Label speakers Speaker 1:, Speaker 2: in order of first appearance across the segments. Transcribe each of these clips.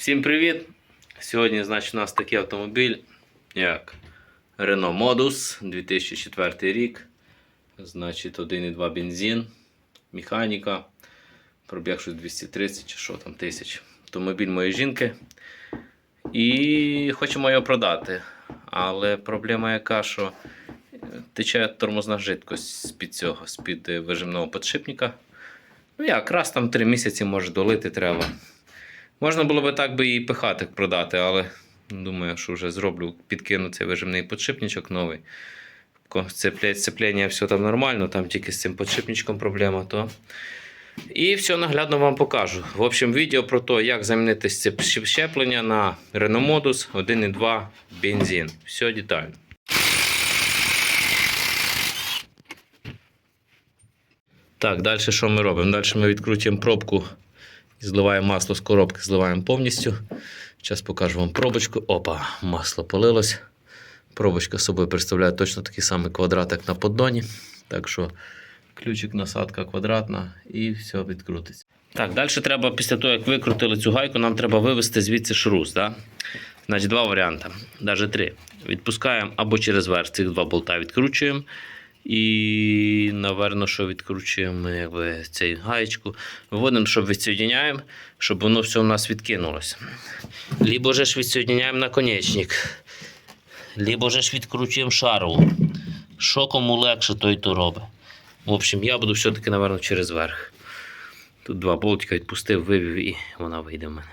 Speaker 1: Всім привіт! Сьогодні, значить, у нас такий автомобіль, як Renault Modus 2004 рік. Значить, 1,2 бензин, механіка, пробіг щось 230 чи що там тисяч. Автомобіль моєї жінки. І хочемо його продати. Але проблема яка, що е, тече тормозна жидкость з-під цього, з-під е, вижимного підшипника. Ну як, раз там 3 місяці може долити треба. Можна було би так би і пихати продати, але думаю, що вже зроблю, підкину цей вижимний підшипничок новий. Сцеплення, все там нормально, там тільки з цим підшипничком проблема. То... І все наглядно вам покажу. В общем, відео про те, як замінити щеплення на Renault Modus 1.2 бензин. Все детально. Так, далі що ми робимо? Далі ми відкручуємо пробку зливаємо масло з коробки, зливаємо повністю. Зараз покажу вам пробочку. Опа, масло полилось. Пробочка собою представляє точно такий самий квадрат, як на поддоні. Так що ключик, насадка квадратна і все відкрутиться. Так, далі треба, після того, як викрутили цю гайку, нам треба вивести звідси шрус. Да? Значить, два варіанти, навіть три. Відпускаємо або через верх цих два болта відкручуємо. І, напевно, що відкручуємо якби, цей гаєчку. Виводимо, щоб відсоединяємо, щоб воно все у нас відкинулося. Либо ж відсоединяємо наконечник. Либо ж відкручуємо шару. Що кому легше, той то робить. В общем, я буду все-таки, напевно, через верх. Тут два болтика відпустив, вивів і вона вийде в мене.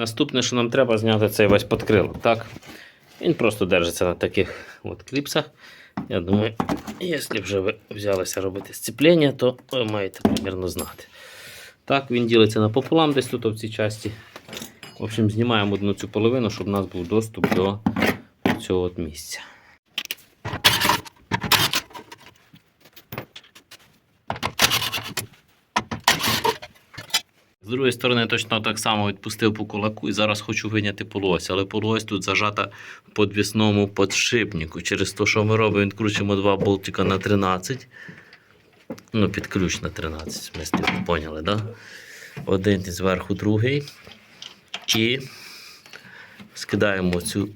Speaker 1: Наступне, що нам треба зняти цей весь подкрилок. Так? Він просто держиться на таких от кліпсах. Я думаю, якщо вже ви взялися робити сцеплення, то ви маєте примірно знати. Так, він ділиться напополам десь тут в цій часті. В общем, знімаємо одну цю половину, щоб у нас був доступ до цього от місця. З другої сторони, точно так само відпустив по кулаку і зараз хочу виняти полось. Але полось тут зажата в подвісному подшипнику. Через те, що ми робимо, відкручуємо два болтика на 13. Ну, під ключ на 13, в смислі, поняли, да? Один зверху, другий. І скидаємо оцю,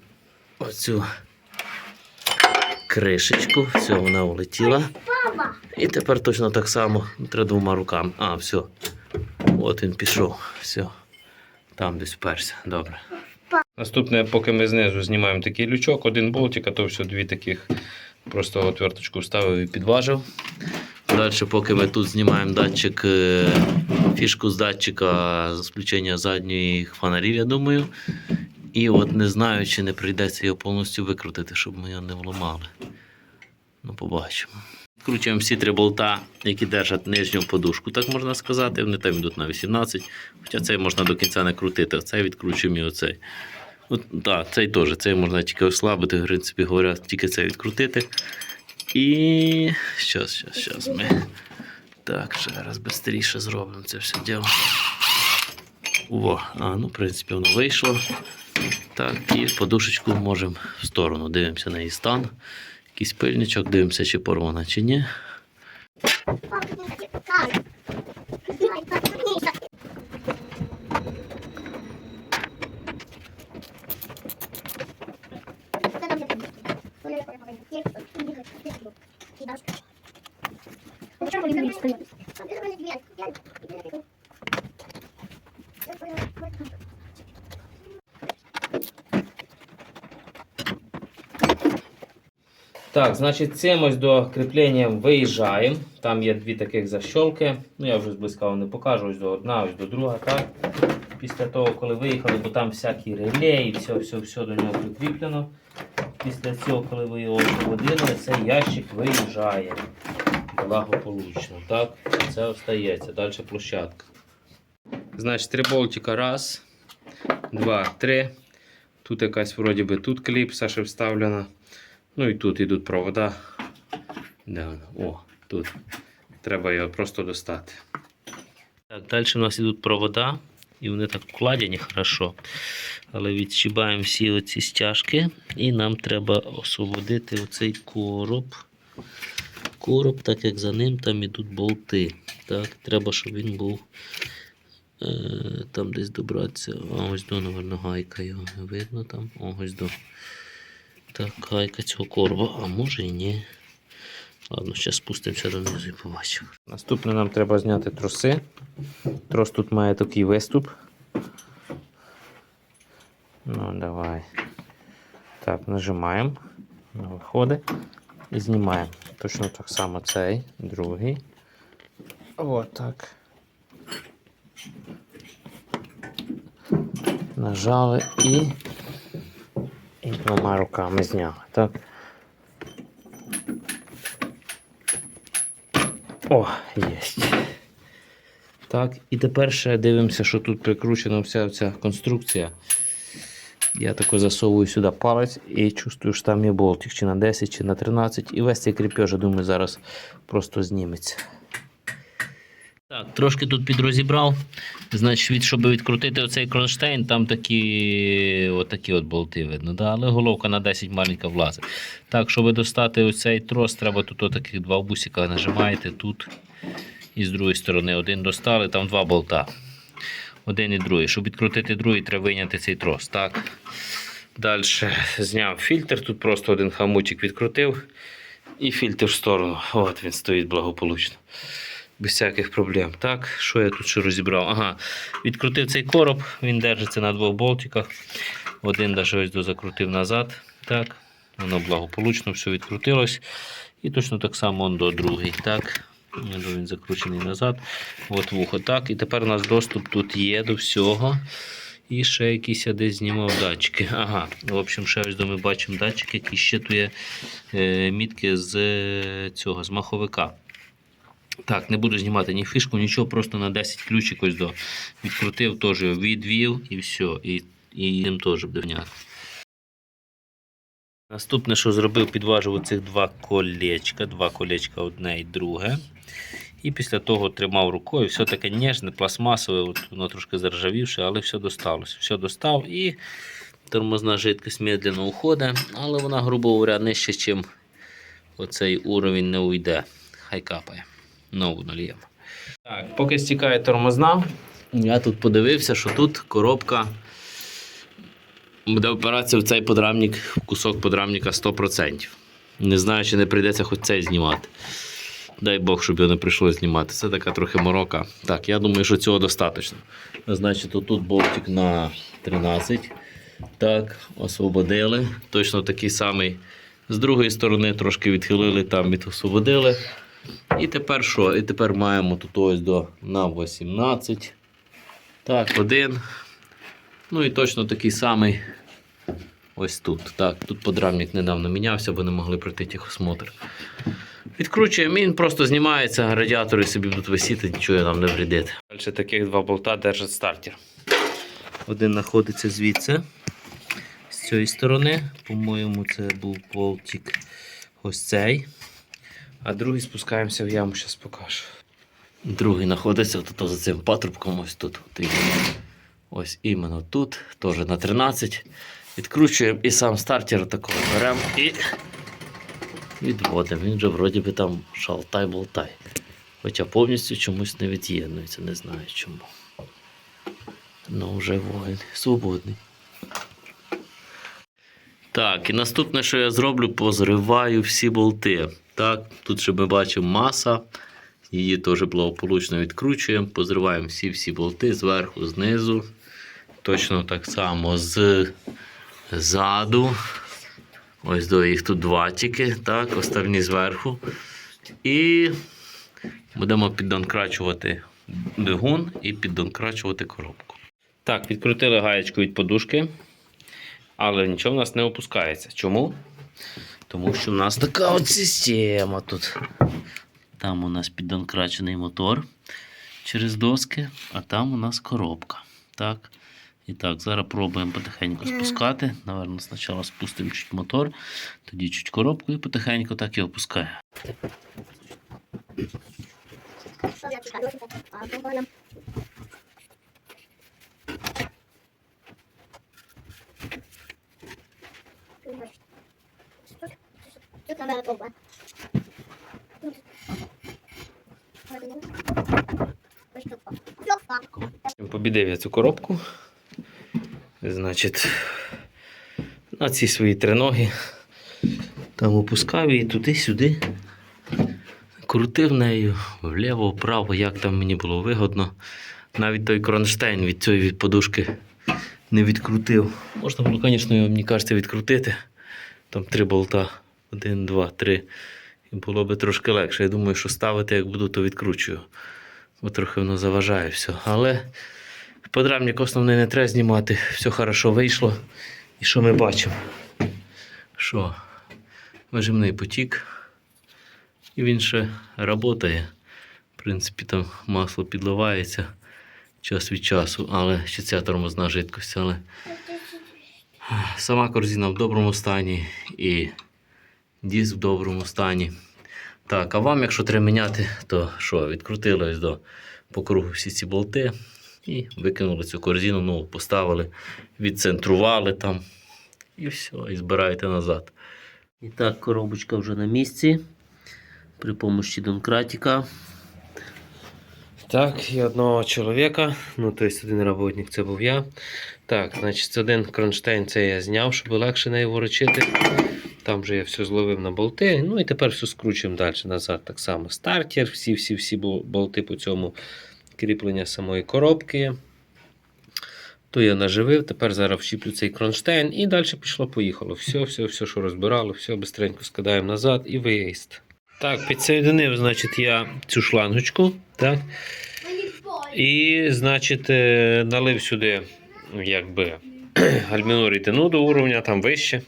Speaker 1: оцю кришечку. Все, вона улетіла. І тепер точно так само треба двома руками. А, все. От він пішов. Все. Там десь вперся. Добре. Наступне, поки ми знизу знімаємо такий лючок, один болтик, а то все дві таких. Просто отверточку вставив і підважив. Далі, поки ми тут знімаємо датчик, е, фішку з датчика з включення задньої фонарів, я думаю. І от не знаю, чи не прийдеться його повністю викрутити, щоб ми його не вламали. Ну, побачимо. Відкручуємо всі три болта, які держать нижню подушку, так можна сказати. Вони там йдуть на 18. Хоча цей можна до кінця не крутити. Оцей відкручуємо і оцей. От, так, цей теж. Цей можна тільки ослабити, в принципі говоря, тільки цей відкрутити. І. Щас, щас, щас ми. Так, ще раз швидше зробимо це все діло. О, а, ну, в принципі, воно вийшло. Так, і подушечку можемо в сторону. Дивимося на її стан. Якийсь пильничок, дивимося, чи порвана, чи ні. Так, значить, цим ось до кріплення виїжджаємо. Там є дві таких защолки. Ну, я вже зблизька вам не покажу, ось до одна, ось до друга. Так? Після того, коли виїхали, бо там всякі реле і все, все, все до нього прикріплено. Після цього, коли ви його водили, цей ящик виїжджає. Благополучно. Так, це остається. Далі площадка. Значить, три болтика. Раз, два, три. Тут якась вроді би тут кліпса ще вставлена. Ну і тут йдуть провода. О, тут. Треба його просто достати. Так, далі у нас йдуть провода, і вони так вкладені хорошо. Але відщібаємо всі оці стяжки, і нам треба освободити оцей короб. Короб, так як за ним там ідуть болти. Так, треба, щоб він був е, там десь добратися. Ось до, напевно, гайка його видно там. Ось до. Так, гайка цього короба, а може і ні. Ладно, зараз спустимося донизу і побачимо. Наступне нам треба зняти троси. Трос тут має такий виступ. Ну, давай. Так, нажимаємо. Виходить. І знімаємо. Точно так само цей, другий. От так. Нажали і. Двома руками зняли. Так. О, єсть. Так, і тепер ще дивимося, що тут прикручена вся ця конструкція. Я тако засовую сюди палець і чувствую, що там є болтик чи на 10, чи на 13. І весь цей кріпеж, я думаю, зараз просто зніметься. Трошки тут підрозібрав. Значить, від, щоб відкрутити оцей кронштейн, там такі, отакі от болти видно. Да? Але головка на 10 маленька влазить. Так, щоб достати оцей трос, треба тут отаких два бусика нажимаєте тут. І з другої сторони один достали, там два болта. Один і другий. Щоб відкрутити другий, треба вийняти цей трос. Так. Далі зняв фільтр, тут просто один хамутик відкрутив і фільтр в сторону. От він стоїть благополучно. Без всяких проблем. Так, що я тут ще розібрав? Ага, відкрутив цей короб, він держиться на двох болтиках. Один навіть ось до закрутив назад. Так, воно благополучно все відкрутилось. І точно так само он до другий. Так, він закручений назад. От вухо. Так, і тепер у нас доступ тут є до всього. І ще якісь я десь знімав датчики. Ага, в общем, ще ось до ми бачимо датчик, який щитує е, мітки з е, цього, з маховика. Так, не буду знімати ні фішку, нічого, просто на 10 ключик ось до. Відкрутив, теж відвів і все. І, і їм теж буде. Наступне, що зробив, підважив оцих два колечка. Два колечка одне і друге. І після того тримав рукою. Все таке ніжне, пластмасове, от воно трошки заржавівше, але все досталося. Все достав і тормозна жидкость медленно уходить, але вона, грубо говоря, нижче, ніж оцей уровень не уйде. Хай капає. Нову наліємо. Так, поки стікає тормозна, я тут подивився, що тут коробка буде опиратися в цей подрамник, в кусок подрамника 100%. Не знаю, чи не прийдеться хоч цей знімати. Дай Бог, щоб його не прийшлося знімати. Це така трохи морока. Так, я думаю, що цього достатньо. Значить, тут болтик на 13. Так, освободили. Точно такий самий. З другої сторони трошки відхилили, там відосвободили. І тепер що? І тепер маємо тут ось до на 18. Так, один. Ну і точно такий самий ось тут. Так, тут подрамник недавно мінявся, бо не могли пройти техосмотр. Відкручуємо, він просто знімається, радіатори собі будуть висіти, нічого нам не вредить. Далі таких два болта держать стартер. Один знаходиться звідси, з цієї сторони. По-моєму, це був болтик ось цей. А другий спускаємося в яму, зараз покажу. Другий знаходиться тут за цим патрубком, ось тут. От. Ось іменно тут, теж на 13. Відкручуємо і сам стартер такого беремо і відводимо. Він вже вроді би там шалтай-болтай. Хоча повністю чомусь не від'єднується, не знаю чому. Ну вже воїн свободний. Так, і наступне, що я зроблю, позриваю всі болти. Так, тут ще ми бачимо маса. Її теж благополучно відкручуємо, позриваємо всі-всі болти зверху, знизу. Точно так само ззаду. Ось до їх тут два тільки, так, остальні зверху. І будемо піддонкрачувати двигун і піддонкрачувати коробку. Так, відкрутили гаєчку від подушки, але нічого в нас не опускається. Чому? Тому що в нас така от система тут. Там у нас піддонкрачений мотор через доски, а там у нас коробка. Так. І так, зараз пробуємо потихеньку спускати. Наверно, спочатку спустимо чуть мотор, тоді чуть коробку і потихеньку так і опускаємо. Побідив я цю коробку. Значить, на ці свої триноги. Там опускав її туди-сюди. Крутив нею вліво, вправо, як там мені було вигодно. Навіть той кронштейн від цієї від подушки не відкрутив. Можна було, звісно, його, мені кажеться, відкрутити. Там три болта. Один, два, три. І було би трошки легше. Я думаю, що ставити, як буду, то відкручую. Бо трохи воно заважає все. Але подрамник основний не треба знімати. Все хорошо вийшло. І що ми бачимо? Що? Вижимний потік. І він ще працює. В принципі, там масло підливається час від часу, але ще ця тормозна жидкость. Але сама корзина в доброму стані і диск в доброму стані. Так, а вам, якщо треба міняти, то що, відкрутили ось до по кругу всі ці болти і викинули цю корзину, ну, поставили, відцентрували там. І все, і збираєте назад. І так, коробочка вже на місці. При допомогі донкратика. Так, і одного чоловіка, ну тобто один роботник це був я. Так, значить, один кронштейн це я зняв, щоб легше нею ворочити. Там вже я все зловив на болти. Ну і тепер все скручуємо далі назад. Так само стартер, всі-всі-всі болти по цьому кріплення самої коробки. То я наживив, тепер зараз вщіплю цей кронштейн і далі пішло-поїхало. Все, все, все, що розбирали, все бистренько скидаємо назад і виїзд. Так, підсоєдинив, значить, я цю шлангочку. Так. І, значить, е, налив сюди, якби, гальміну рідину до уровня, там вище.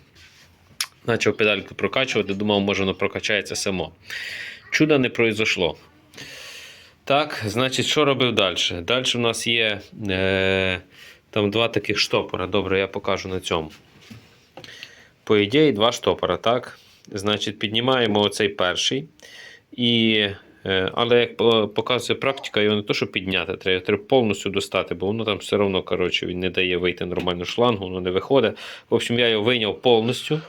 Speaker 1: Почав педальку прокачувати, думав, може воно прокачається само. Чуда не произошло. Так, значить, що робив далі? Далі у нас є е, там два таких штопора. Добре, я покажу на цьому. По ідеї, два штопора, так? Значить, піднімаємо оцей перший. І, е, але як показує практика, його не то, що підняти, треба, треба повністю достати, бо воно там все одно коротше, він не дає вийти нормальну шлангу, воно не виходить. В общем, я його вийняв повністю.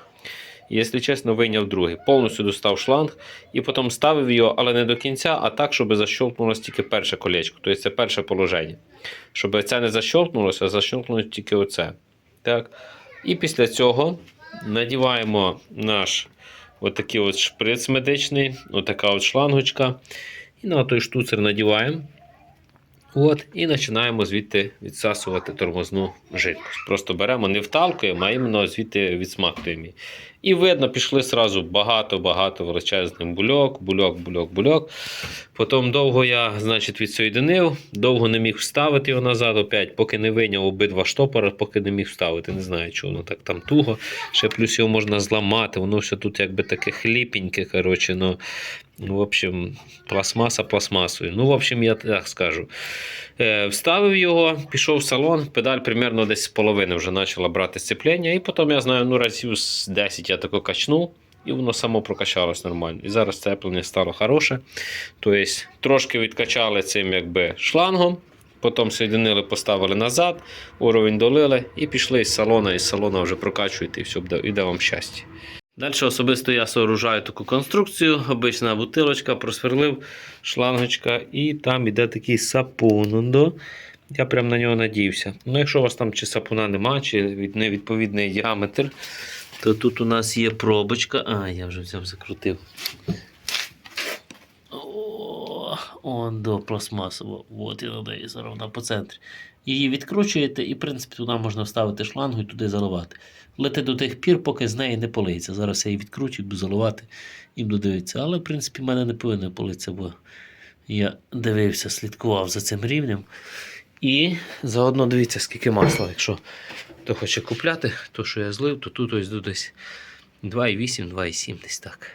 Speaker 1: Якщо чесно, вийняв другий. Повністю достав шланг і потім ставив його, але не до кінця, а так, щоб защолкнулося тільки перше колечко. Тобто це перше положення. Щоб це не защолкнулося, а защолкнулося тільки оце. Так. І після цього надіваємо наш отакий от шприц медичний, отака от шлангочка. І на той штуцер надіваємо. От, і починаємо звідти відсасувати тормозну жидкость. Просто беремо, не вталкуємо, а іменно звідти відсмактуємо. І видно, пішли сразу багато-багато величезний бульок, бульок, бульок, бульок. Потім довго я значить, відсоєдинив, довго не міг вставити його назад опять, поки не вийняв обидва штопора, поки не міг вставити. Не знаю, чого воно так там туго. Ще плюс його можна зламати, воно все тут якби таке хліпеньке. Коротше, ну, ну, в общем, пластмаса пластмасою. Ну, в общем, я так скажу. Е, вставив його, пішов в салон, педаль примерно десь з половини вже почала брати сцеплення, і потім я знаю, ну разів з 10 я тако качнув. І воно само прокачалось нормально. І зараз сцеплення стало хороше. Тобто трошки відкачали цим якби шлангом, потім соєдинили, поставили назад, уровень долили і пішли із салона, із салона вже прокачуєте і все, іде вам щастя. Далі особисто я сооружаю таку конструкцію, обична бутилочка, просверлив шлангочка, і там іде такий сапун. Я прям на нього надіявся. Ну, якщо у вас там чи сапуна нема, чи від- невідповідний діаметр, то тут у нас є пробочка. А, я вже взяв, закрутив. О, он до пластмасово. От і неї зараз вона по центрі. Її відкручуєте, і, в принципі, туди можна вставити шлангу і туди заливати. Лете до тих пір, поки з неї не полиється. Зараз я її відкручую, буду заливати і буду дивитися. Але, в принципі, в мене не повинно политися, бо я дивився, слідкував за цим рівнем. І заодно дивіться, скільки масла. Якщо хто хоче купляти, то що я злив, то тут ось десь 2,8, 2,7 десь так.